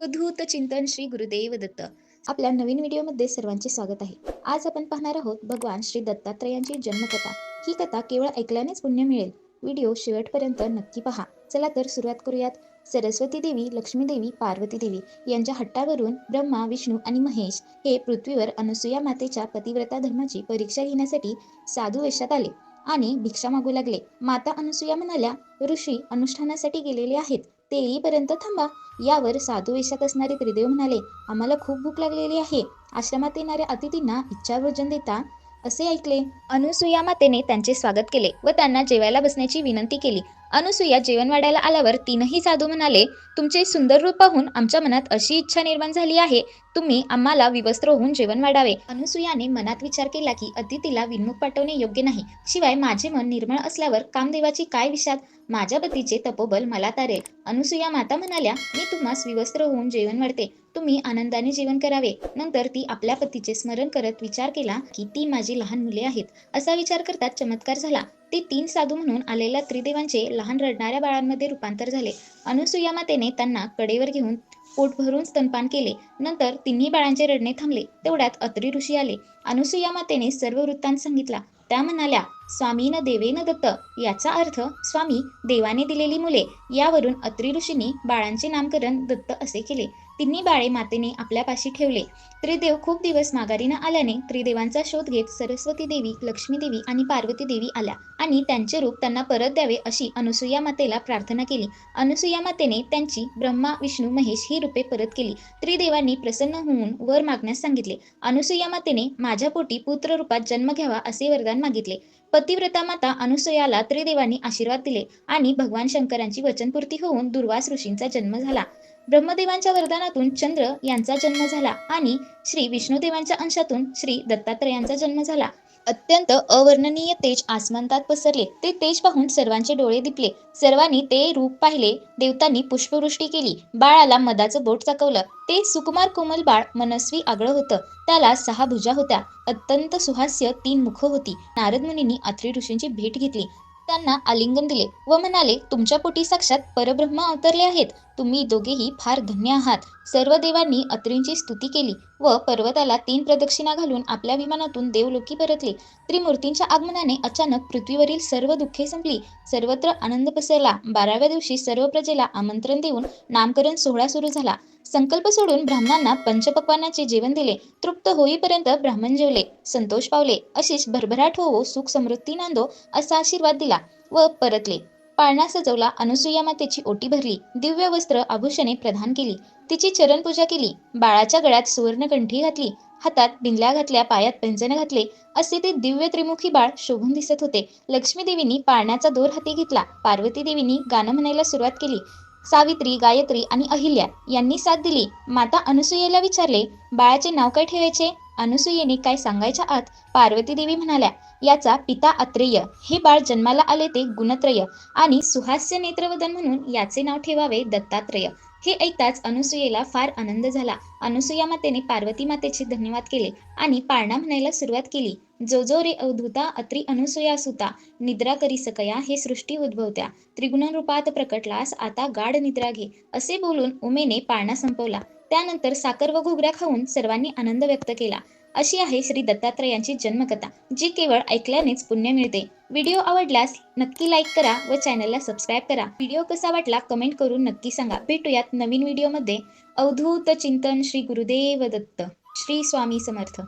अवधूत चिंतन श्री गुरुदेव दत्त. आपल्या नवीन व्हिडिओमध्ये सर्वांचे स्वागत आहे. आज आपण पाहणार आहोत भगवान श्री दत्तात्रयांची जन्मकथा. ही कथा केवळ ऐकल्यानेच पुण्य मिळेल. व्हिडिओ शेवटपर्यंत नक्की पहा. चला तर सुरुवात करूयात. सरस्वती देवी लक्ष्मी देवी पार्वती देवी यांच्या हट्टावरून ब्रह्मा विष्णू आणि महेश हे पृथ्वीवर अनुसूया मातेच्या पतिव्रता धर्माची परीक्षा घेण्यासाठी साधू वेशात आले आणि भिक्षा मागू लागले. माता अनुसूया म्हणाल्या ऋषी अनुष्ठानासाठी गेलेले आहेत. ते येईपर्यंत थांबा. यावर साधू वेशात असणारे त्रिदेव म्हणाले आम्हाला खूप भूक लागलेली आहे. आश्रमात येणाऱ्या अतिथींना इच्छा भोजन देता. असे ऐकले. अनुसूया मातेने त्यांचे स्वागत केले व त्यांना जेवायला बसण्याची विनंती केली. अनुसूया जेवण वाढायला आल्यावर तीनही साधू म्हणाले तुमचे सुंदर रूप पाहून आमच्या मनात अशी इच्छा निर्माण झाली आहे. तुम्ही आम्हाला विवस्त्र होऊन जेवण वाढावे. अनुसूयाने मनात विचार केला की अतिथीला विनमुख पाठवणे योग्य नाही. शिवाय माझे मन निर्मळ असल्यावर कामदेवाची काय विषाद? माझ्या पतीचे तपोबल मला तारेल. अनुसूया माता म्हणाल्या मी तुम्हास विवस्त्र होऊन जेवण वाढते. तुम्ही आनंदाने जेवण करावे. नंतर ती आपल्या पतीचे स्मरण करत विचार केला की ती माझी लहान मुले आहेत. असा विचार करतात चमत्कार झाला. ते तीन साधू म्हणून आलेल्या त्रिदेवांचे लहान रडणाऱ्या बाळांमध्ये रूपांतर झाले. अनुसूया मातेने त्यांना कडेवर घेऊन पोट भरून स्तनपान केले. नंतर तिन्ही बाळांचे रडणे थांबले. तेवढ्यात अत्री ऋषी आले. अनुसूया मातेने सर्व वृत्तांत सांगितला. त्या म्हणाल्या स्वामीन देवेन दत्त. याचा अर्थ स्वामी देवाने दिलेली मुले यावरून अत्री ऋषींनी बाळांचे नामकरण दत्त असे केले. तिन्ही बाळे मातेने आपल्यापाशी ठेवले. त्रिदेव खूप दिवस माघारी न आल्याने त्रिदेवांचा शोध घेत सरस्वती देवी लक्ष्मी देवी आणि पार्वती देवी आल्या आणि त्यांचे रूप त्यांना परत द्यावे अशी अनुसूया मातेला प्रार्थना केली. अनुसूया मातेने त्यांची ब्रह्मा विष्णू महेश ही रूपे परत केली. त्रिदेवांनी प्रसन्न होऊन वर मागण्यास सांगितले. अनुसूया मातेने माझ्या पोटी पुत्र रूपात जन्म घ्यावा असे वरदान मागितले. पतिव्रता माता अनुसूयाला त्रिदेवांनी आशीर्वाद दिले आणि भगवान शंकरांची वचनपूर्ती होऊन दुर्वास ऋषींचा जन्म झाला. ब्रह्मदेवांच्या वरदानातून चंद्र यांचा जन्म झाला आणि श्री विष्णुदेवांच्या अंशातून श्री दत्तात्रयांचा जन्म झाला. अत्यंत अवर्णनीय तेज आसमंतात पसरले. ते तेज पाहून सर्वांचे डोळे दिपले. सर्वांनी ते रूप पाहिले. देवतांनी पुष्पवृष्टी केली. बाळाला मदाचं बोट चाकवलं. ते सुकुमार कोमल बाळ मनस्वी आगळं होतं. त्याला सहा भुजा होत्या. अत्यंत सुहास्य तीन मुख होती. नारद मुनींनी अत्रि ऋषींची भेट घेतली. त्यांना आलिंगन दिले व म्हणाले तुमच्या पोटी साक्षात परब्रह्म अवतरले आहेत. तुम्ही दोघेही फार धन्य आहात. सर्व देवांनी अत्रींची स्तुती केली व पर्वताला तीन प्रदक्षिणा घालून आपल्या विमानातून देवलोकी परतले. त्रिमूर्तींच्या आगमनाने अचानक पृथ्वीवरील सर्व दुःखे संपली. सर्वत्र आनंद पसरला. बाराव्या दिवशी सर्व प्रजेला आमंत्रण देऊन नामकरण सोहळा सुरू झाला. संकल्प सोडून ब्राह्मणांना पंचपक्वानाचे जेवण दिले. तृप्त होईपर्यंत ब्राह्मण जेवले. संतोष पावले. अशीच भरभराट होवो सुख समृद्धी नांदो असा आशीर्वाद दिला व परतले. पाळणा सजवला. अनुसूया मातेची ओटी भरली. दिव्य वस्त्र आभूषणे प्रदान केली. तिची चरणपूजा केली. बाळाच्या गळ्यात सुवर्णकंठी घातली. हातात बिंगल्या घातल्या पायात पैंजण घातले. असे ते दिव्य त्रिमुखी बाळ शोभून दिसत होते. लक्ष्मीदेवींनी पाळण्याचा दोर हाती घेतला. पार्वती देवीनी गाणं म्हणायला सुरुवात केली. सावित्री गायत्री आणि अहिल्या यांनी साथ दिली. माता अनुसूयेला विचारले बाळाचे नाव काय ठेवायचे? अनुसूयेने काय सांगायच्या आत पार्वती देवी म्हणाल्या याचा पिता अत्रेय हे बाळ जन्माला आले ते गुणत्रय आणि सुहास्य नेत्रवदन म्हणून याचे नाव ठेवावे दत्तात्रय. हे ऐकताच अनुसूयेला फार आनंद झाला. अनुसूया मातेने पार्वती मातेचे धन्यवाद केले आणि पाळणा म्हणायला सुरुवात केली. जो जो रे अवधूता अत्री अनुसूया सुता निद्रा करी सकया हे सृष्टी उद्भवत्या. त्रिगुण रूपात प्रकटलास आता गाढ निद्रा घे. असे बोलून उमेने पाळणा संपवला. त्यानंतर साखर व घुगऱ्या खाऊन सर्वांनी आनंद व्यक्त केला. अशी आहे श्री दत्तात्रयांची जन्मकथा जी केवळ ऐकल्यानेच पुण्य मिळते. व्हिडिओ आवडल्यास नक्की लाईक करा व चॅनलला सबस्क्राईब करा. व्हिडिओ कसा वाटला कमेंट करून नक्की सांगा. भेटूयात नवीन व्हिडिओमध्ये. अवधूत चिंतन श्री गुरुदेव दत्त. श्री स्वामी समर्थ.